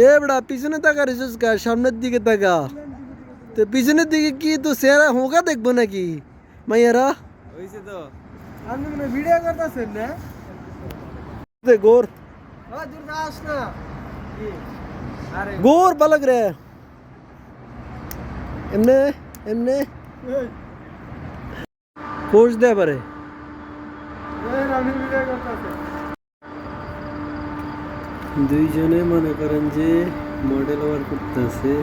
এ বড়া পিছনে তাকা রেছিস কা সামনের দিকে তাকা তো পিছনের দিকে কি তো সেরা হোকা দেখবো নাকি মাইয়ারা হইছে তো আপনি কোনো ভিডিও করতেছেন না দে গোর ও দূর যাস না আরে গোর বালক রে এমনে এমনে কোচ দে পারে আপনি ভিডিও করতেছেন দুইজনে মনে করেন যে মডেল ওয়ার করতেছে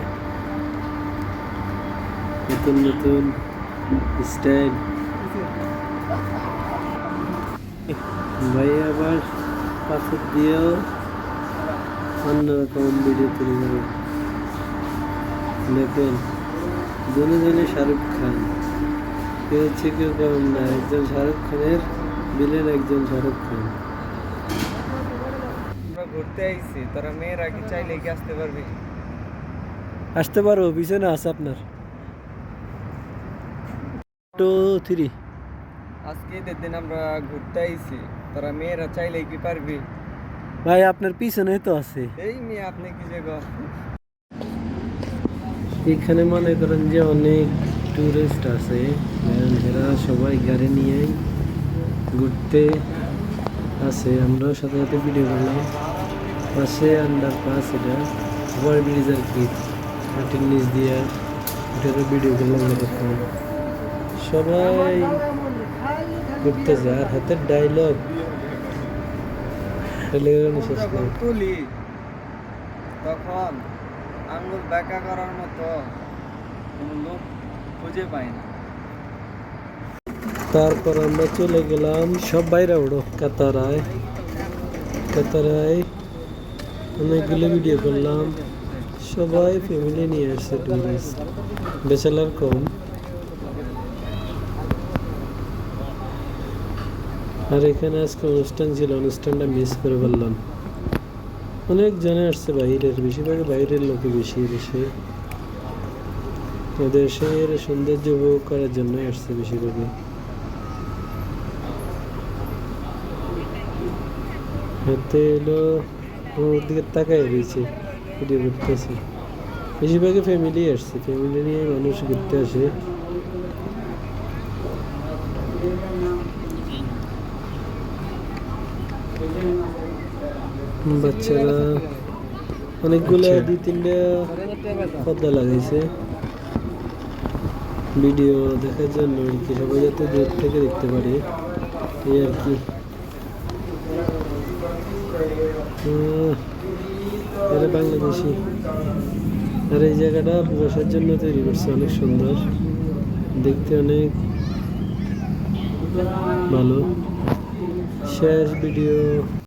নতুন নতুন স্টাইল ভাই আবার পাথর দিয়েও অন্যরকম ভিডিও তৈরি করে। দেখেন জনে জনে শাহরুখ খান। কেউ হচ্ছে কেউ কম না, একজন শাহরুখ খানের বিলেন একজন শাহরুখ খান। ঘুরতে আইছি তোরা মেয়েরা কি চাইলে কি আসতে পারবি। আসতে পারো পিছনে আছে আপনার। টু থ্রি আজকে ঈদের দিন আমরা ঘুরতে আইছি তোরা মেয়েরা চাইলে কি পারবি? ভাই আপনার পিছনে তো আছে। এই মেয়ে আপনি কি যে গো এখানে মনে করেন যে অনেক টুরিস্ট আছে কারণ এরা সবাই গাড়ি নিয়ে ঘুরতে আছে আমরাও সাথে সাথে ভিডিও করলাম পাশে আন্ডার পাস এটা ওভার ব্রিজ আর কি মাটির নিচ দিয়ে এটারও ভিডিও করলাম এরকম সবাই ঘুরতেছে আর হাতের ডায়লগ শেষ তুলি তখন আঙ্গুল ব্যাকা করার মতো কোনো লোক খুঁজে পাই না। তারপর আমরা চলে গেলাম সব বাইরে উঠো কাতারায়। কাতারায় অনেকগুলো ভিডিও করলাম। সবাই ফ্যামিলি নিয়ে আসছে টুরিস্ট বেচালার কম। আর এখানে আজকে অনুষ্ঠান ছিল, অনুষ্ঠানটা মিস করে বললাম অনেক জনে আসছে বাইরের, বেশিরভাগ বাইরের লোকে বেশি এসে দেশের সৌন্দর্য উপভোগ করার জন্যই আসছে বেশিরভাগই হাতে এলো ওর দিকে তাকাই রয়েছে ভিডিও করতেছে বেশিরভাগই ফ্যামিলি আসছে ফ্যামিলি নিয়ে মানুষ ঘুরতে আসে। বাচ্চারা অনেকগুলো দুই তিনটা পর্দা লাগাইছে। ভিডিও দেখার জন্য আর কি সবাই যাতে দূর থেকে দেখতে পারে। এই আর কি। এরা বাংলাদেশি। আর এই জায়গাটা বসার জন্য তৈরি করছে, অনেক সুন্দর। দেখতে অনেক ভালো। শেষ ভিডিও।